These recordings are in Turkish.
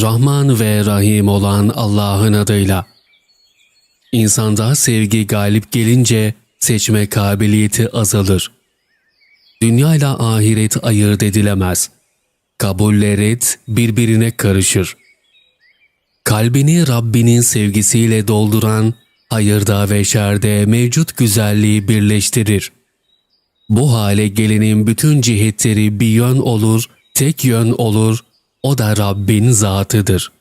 Rahman ve Rahim olan Allah'ın adıyla. İnsanda sevgi galip gelince seçme kabiliyeti azalır. Dünya ile ahiret ayırt edilemez. Kabuller et birbirine karışır. Kalbini Rabbinin sevgisiyle dolduran, hayırda ve şerde mevcut güzelliği birleştirir. Bu hale gelenin bütün cihetleri bir yön olur, tek yön olur, o da Rabbin zatıdır.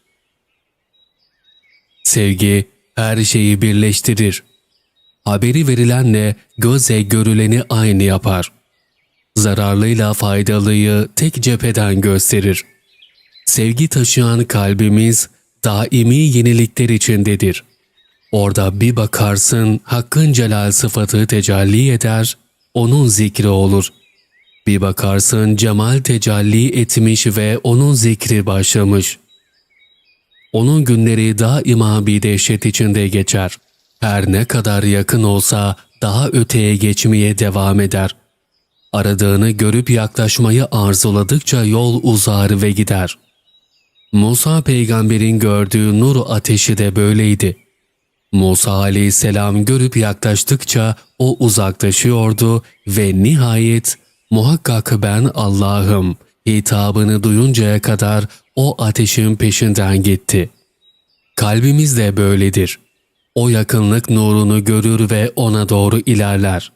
Sevgi her şeyi birleştirir. Haberi verilenle göze görüleni aynı yapar. Zararlıyla faydalıyı tek cepheden gösterir. Sevgi taşıyan kalbimiz daimi yenilikler içindedir. Orada bir bakarsın Hakk'ın celal sıfatı tecelli eder, onun zikri olur. Bir bakarsın cemal tecelli etmiş ve onun zikri başlamış. Onun günleri daima bir dehşet içinde geçer. Her ne kadar yakın olsa daha öteye geçmeye devam eder. Aradığını görüp yaklaşmayı arzuladıkça yol uzar ve gider. Musa peygamberin gördüğü nur ateşi de böyleydi. Musa aleyhisselam görüp yaklaştıkça o uzaklaşıyordu ve nihayet muhakkak ben Allah'ım hitabını duyuncaya kadar o ateşin peşinden gitti. Kalbimiz de böyledir. O yakınlık nurunu görür ve ona doğru ilerler.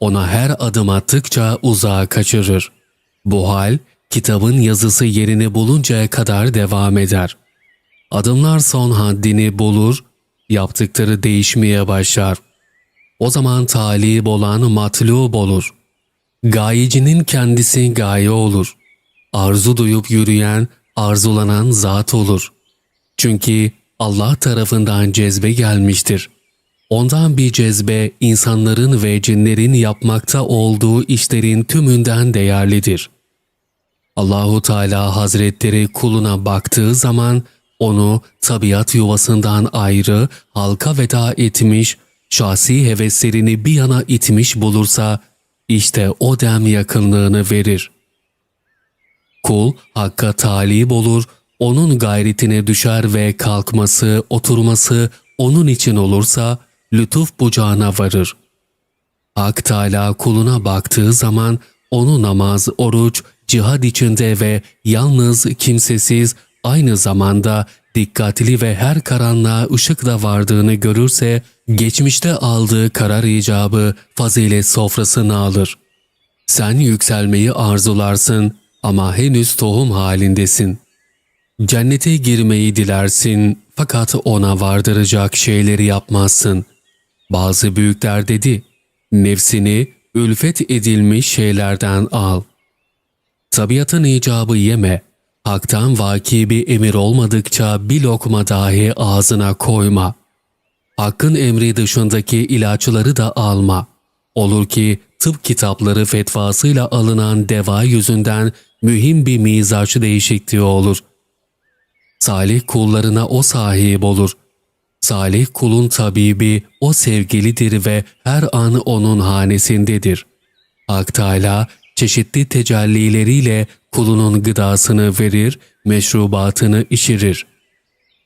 Ona her adım attıkça uzağa kaçırır. Bu hal kitabın yazısı yerini buluncaya kadar devam eder. Adımlar son haddini bulur, yaptıkları değişmeye başlar. O zaman talip olan matlub olur. Gayecinin kendisi gaye olur. Arzu duyup yürüyen, arzulanan zat olur. Çünkü Allah tarafından cezbe gelmiştir. Ondan bir cezbe insanların ve cinlerin yapmakta olduğu işlerin tümünden değerlidir. Allahu Teala Hazretleri kuluna baktığı zaman onu tabiat yuvasından ayrı halka veda etmiş, şahsi heveslerini bir yana itmiş bulursa işte o dem yakınlığını verir. Kul hakka talip olur, onun gayretine düşer ve kalkması, oturması onun için olursa lütuf bucağına varır. Hak Teala kuluna baktığı zaman onu namaz, oruç, cihad içinde ve yalnız kimsesiz aynı zamanda dikkatli ve her karanlığa ışıkla vardığını görürse geçmişte aldığı karar icabı fazilet sofrasına alır. Sen yükselmeyi arzularsın ama henüz tohum halindesin. Cennete girmeyi dilersin fakat ona vardıracak şeyleri yapmazsın. Bazı büyükler dedi, nefsini ülfet edilmiş şeylerden al. Tabiatın icabı yeme, haktan vaki bir emir olmadıkça bir lokma dahi ağzına koyma. Hakkın emri dışındaki ilaçları da alma. Olur ki tıp kitapları fetvasıyla alınan deva yüzünden mühim bir mizaç değişikliği olur. Salih kullarına o sahip olur. Salih kulun tabibi o sevgilidir ve her an onun hanesindedir. Hak Teala çeşitli tecellileriyle kulunun gıdasını verir, meşrubatını içirir.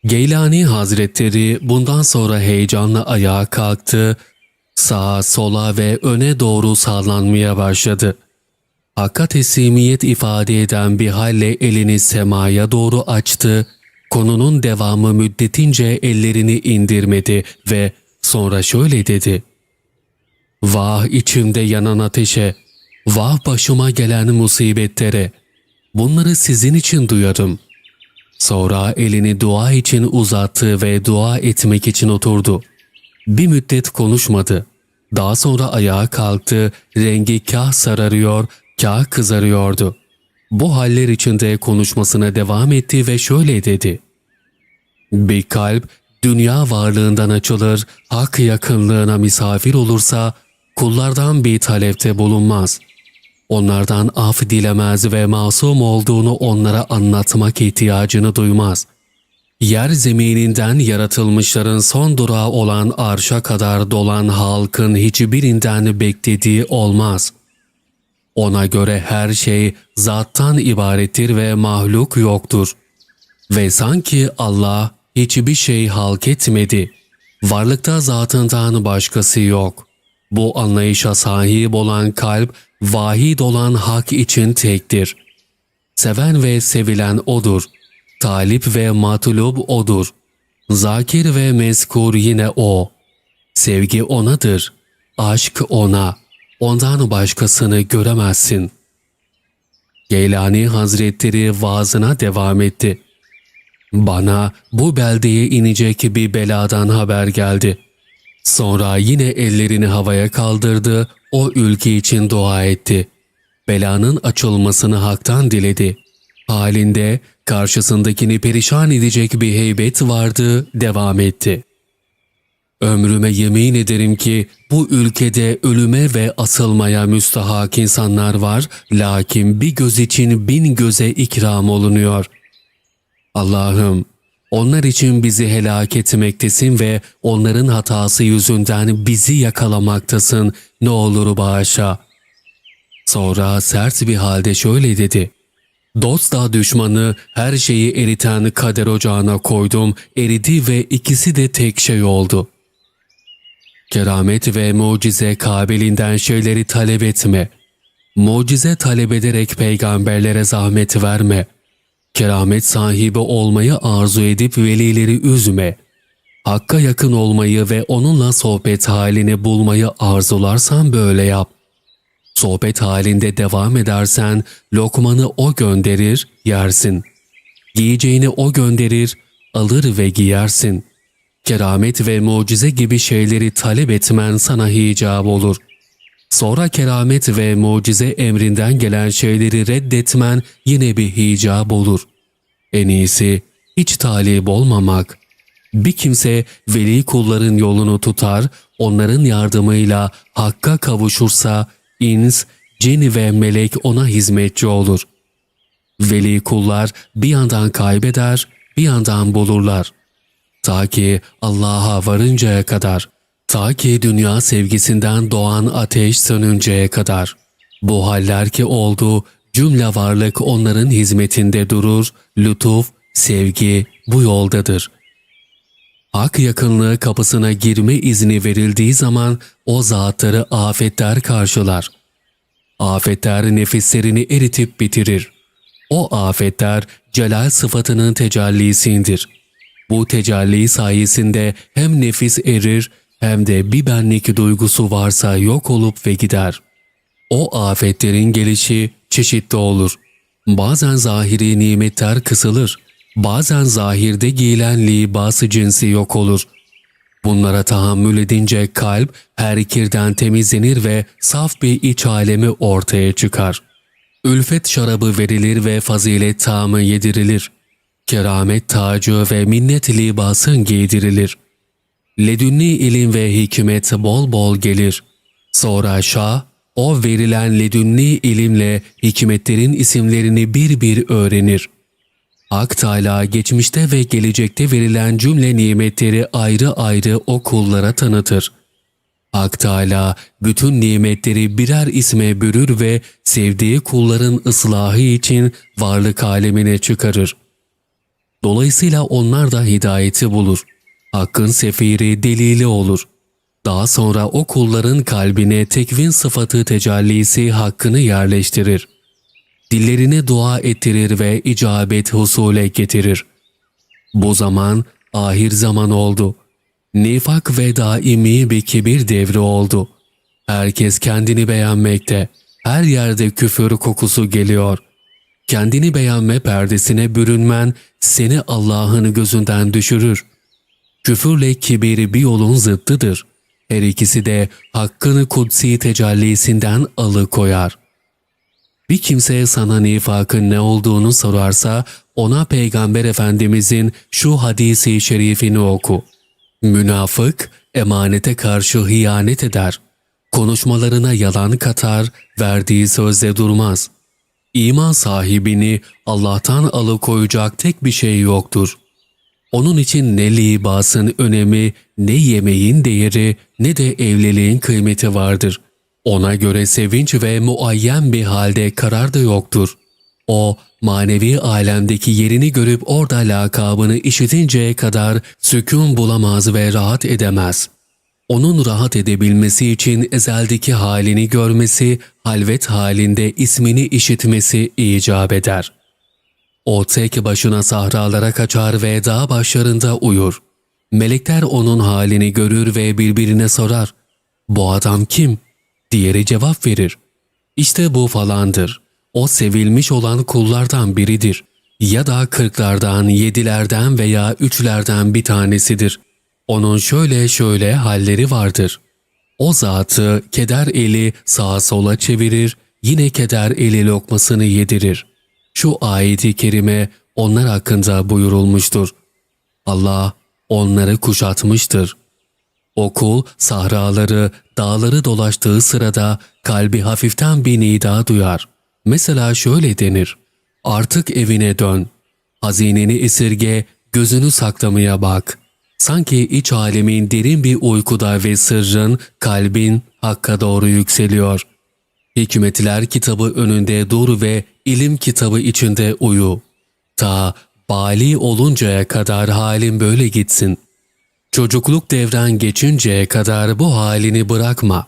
Geylani Hazretleri bundan sonra heyecanla ayağa kalktı, sağa sola ve öne doğru sallanmaya başladı. Hakka teslimiyet ifade eden bir halle elini semaya doğru açtı, konunun devamı müddetince ellerini indirmedi ve sonra şöyle dedi. Vah içimde yanan ateşe, vah başıma gelen musibetlere, bunları sizin için duyarım. Sonra elini dua için uzattı ve dua etmek için oturdu. Bir müddet konuşmadı. Daha sonra ayağa kalktı, rengi kah sararıyor, kah kızarıyordu. Bu haller içinde konuşmasına devam etti ve şöyle dedi. Bir kalp dünya varlığından açılır, hak yakınlığına misafir olursa kullardan bir talepte bulunmaz. Onlardan af dilemez ve masum olduğunu onlara anlatmak ihtiyacını duymaz. Yer zemininden yaratılmışların son durağı olan arşa kadar dolan halkın hiçbirinden beklediği olmaz. Ona göre her şey zattan ibarettir ve mahluk yoktur. Ve sanki Allah hiçbir şey halk etmedi. Varlıkta zatından başkası yok. Bu anlayışa sahip olan kalp, vahid olan hak için tektir. Seven ve sevilen O'dur. Talip ve matlub O'dur. Zakir ve meskur yine O. Sevgi O'nadır. Aşk O'na. Ondan başkasını göremezsin. Geylani Hazretleri vaazına devam etti. Bana bu beldeye inecek bir beladan haber geldi. Sonra yine ellerini havaya kaldırdı, o ülke için dua etti. Belanın açılmasını haktan diledi. Halinde karşısındakini perişan edecek bir heybet vardı, devam etti. Ömrüme yemin ederim ki bu ülkede ölüme ve asılmaya müstahak insanlar var, lakin bir göz için bin göze ikram olunuyor. Allah'ım, onlar için bizi helak etmektesin ve onların hatası yüzünden bizi yakalamaktasın, ne olur bağışla. Sonra sert bir halde şöyle dedi. Dostla düşmanı her şeyi eriten kader ocağına koydum, eridi ve ikisi de tek şey oldu. Keramet ve mucize kabilinden şeyleri talep etme. Mucize talep ederek peygamberlere zahmet verme. Keramet sahibi olmayı arzu edip velileri üzme. Hakka yakın olmayı ve onunla sohbet halini bulmayı arzularsan böyle yap. Sohbet halinde devam edersen lokmanı o gönderir, yersin. Giyeceğini o gönderir, alır ve giyersin. Keramet ve mucize gibi şeyleri talep etmen sana hicap olur. Sonra keramet ve mucize emrinden gelen şeyleri reddetmen yine bir hicap olur. En iyisi hiç talip olmamak. Bir kimse veli kulların yolunu tutar, onların yardımıyla hakka kavuşursa ins, cin ve melek ona hizmetçi olur. Veli kullar bir yandan kaybeder, bir yandan bulurlar. Ta ki Allah'a varıncaya kadar, ta ki dünya sevgisinden doğan ateş sönünceye kadar. Bu haller ki oldu, cümle varlık onların hizmetinde durur, lütuf, sevgi bu yoldadır. Hak yakınlığı kapısına girme izni verildiği zaman o zatları afetler karşılar. Afetler nefislerini eritip bitirir. O afetler celal sıfatının tecellisindir. Bu tecelli sayesinde hem nefis erir hem de bir benlik duygusu varsa yok olup ve gider. O afetlerin gelişi çeşitli olur. Bazen zahiri nimetler kısılır. Bazen zahirde giyilen libası cinsi yok olur. Bunlara tahammül edince kalp her kirden temizlenir ve saf bir iç alemi ortaya çıkar. Ülfet şarabı verilir ve fazilet tamı yedirilir. Keramet tacı ve minnet libasın giydirilir. Ledünni ilim ve hikmet bol bol gelir. Sonra Şah, o verilen ledünni ilimle hikmetlerin isimlerini bir bir öğrenir. Hak Teala geçmişte ve gelecekte verilen cümle nimetleri ayrı ayrı o kullara tanıtır. Hak Teala bütün nimetleri birer isme bürür ve sevdiği kulların ıslahı için varlık alemine çıkarır. Dolayısıyla onlar da hidayeti bulur. Hakkın sefiri delili olur. Daha sonra o kulların kalbine tekvin sıfatı tecellisi hakkını yerleştirir. Dillerine dua ettirir ve icabet husule getirir. Bu zaman ahir zaman oldu. Nifak ve daimi bir kibir devri oldu. Herkes kendini beğenmekte. Her yerde küfür kokusu geliyor. Kendini beğenme perdesine bürünmen seni Allah'ın gözünden düşürür. Küfürle kibir bir yolun zıttıdır. Her ikisi de hakkını kutsi tecellisinden alıkoyar. Bir kimse sana nifakın ne olduğunu sorarsa ona Peygamber Efendimizin şu hadisi şerifini oku. Münafık emanete karşı hıyanet eder. Konuşmalarına yalan katar, verdiği sözde durmaz. İman sahibini Allah'tan alıkoyacak tek bir şey yoktur. Onun için ne libasın önemi, ne yemeğin değeri, ne de evliliğin kıymeti vardır. Ona göre sevinç ve muayyen bir halde karar da yoktur. O manevi alemdeki yerini görüp orada lakabını işitinceye kadar sükun bulamaz ve rahat edemez. Onun rahat edebilmesi için ezeldeki halini görmesi, halvet halinde ismini işitmesi icap eder. O tek başına sahralara kaçar ve dağ başlarında uyur. Melekler onun halini görür ve birbirine sorar. Bu adam kim? Diğeri cevap verir. İşte bu falandır. O sevilmiş olan kullardan biridir. Ya da kırklardan, yedilerden veya üçlerden bir tanesidir. Onun şöyle şöyle halleri vardır. O zatı keder eli sağa sola çevirir, yine keder eli lokmasını yedirir. Şu ayeti kerime onlar hakkında buyurulmuştur. Allah onları kuşatmıştır. O kul sahraları, dağları dolaştığı sırada kalbi hafiften bir nida duyar. Mesela şöyle denir. Artık evine dön. Hazineni esirge, gözünü saklamaya bak. Sanki iç alemin derin bir uykuda ve sırrın, kalbin hakka doğru yükseliyor. Hikmetler kitabı önünde dur ve ilim kitabı içinde uyu. Ta bali oluncaya kadar halin böyle gitsin. Çocukluk devren geçinceye kadar bu halini bırakma.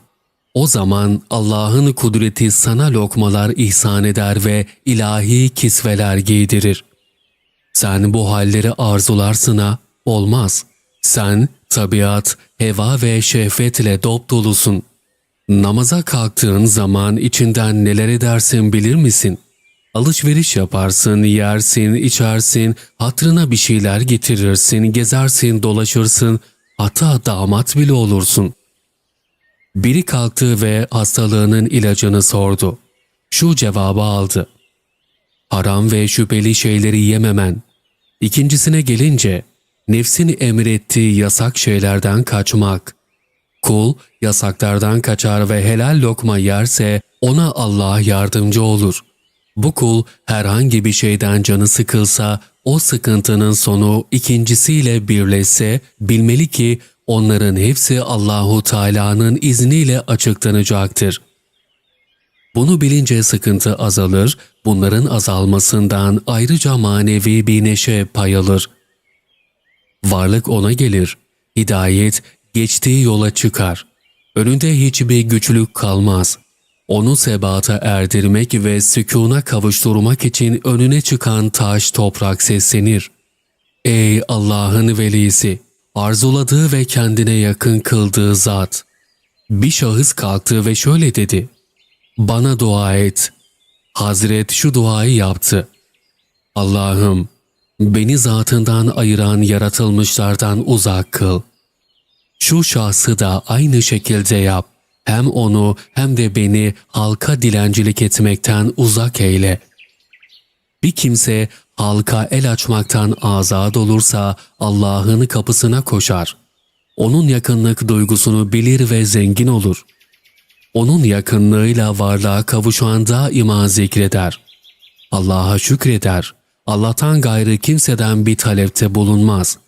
O zaman Allah'ın kudreti sana lokmalar ihsan eder ve ilahi kisveler giydirir. Sen bu halleri arzularsın ha, olmaz. Sen tabiat, heva ve şehvetle dop dolusun. Namaza kalktığın zaman içinden neler edersin bilir misin? Alışveriş yaparsın, yersin, içersin, hatrına bir şeyler getirirsin, gezersin, dolaşırsın, hatta damat bile olursun. Biri kalktı ve hastalığının ilacını sordu. Şu cevabı aldı. Haram ve şüpheli şeyleri yememen. İkincisine gelince, nefsin emrettiği yasak şeylerden kaçmak. Kul yasaklardan kaçar ve helal lokma yerse ona Allah yardımcı olur. Bu kul herhangi bir şeyden canı sıkılsa o sıkıntının sonu ikincisiyle birleşse bilmeli ki onların hepsi Allahu Teala'nın izniyle açıklanacaktır. Bunu bilince sıkıntı azalır, bunların azalmasından ayrıca manevi bir neşe pay alır. Varlık ona gelir, hidayet geçtiği yola çıkar. Önünde hiçbir güçlük kalmaz. Onu sebata erdirmek ve sükuna kavuşturmak için önüne çıkan taş toprak seslenir. Ey Allah'ın velisi! Arzuladığı ve kendine yakın kıldığı zat! Bir şahıs kalktı ve şöyle dedi. Bana dua et. Hazret şu duayı yaptı. Allah'ım beni zatından ayıran yaratılmışlardan uzak kıl. Şu şahsı da aynı şekilde yap. Hem onu hem de beni halka dilencilik etmekten uzak eyle. Bir kimse halka el açmaktan azad olursa Allah'ın kapısına koşar. Onun yakınlık duygusunu bilir ve zengin olur. Onun yakınlığıyla varlığa kavuşan daima zikreder. Allah'a şükreder. Allah'tan gayrı kimseden bir talepte bulunmaz.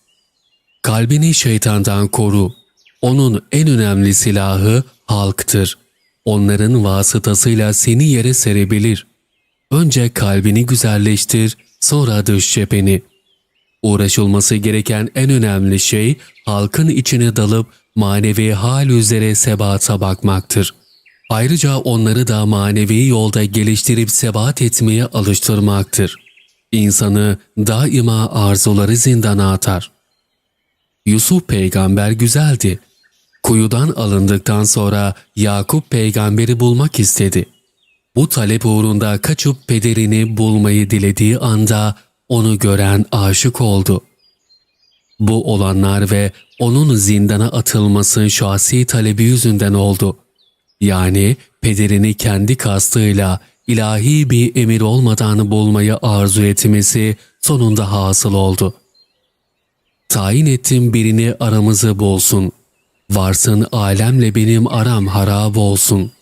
Kalbini şeytandan koru. Onun en önemli silahı halktır. Onların vasıtasıyla seni yere serebilir. Önce kalbini güzelleştir, sonra dış cepheni. Uğraşılması gereken en önemli şey halkın içine dalıp manevi hal üzere sebata bakmaktır. Ayrıca onları da manevi yolda geliştirip sebat etmeye alıştırmaktır. İnsanı daima arzuları zindana atar. Yusuf peygamber güzeldi. Kuyudan alındıktan sonra Yakup peygamberi bulmak istedi. Bu talep uğrunda kaçıp pederini bulmayı dilediği anda onu gören aşık oldu. Bu olanlar ve onun zindana atılması şahsi talebi yüzünden oldu. Yani pederini kendi kastıyla ilahi bir emir olmadan bulmayı arzu etmesi sonunda hasıl oldu. Tayin ettim birini aramızı bulsun. Varsın alemle benim aram harap olsun.''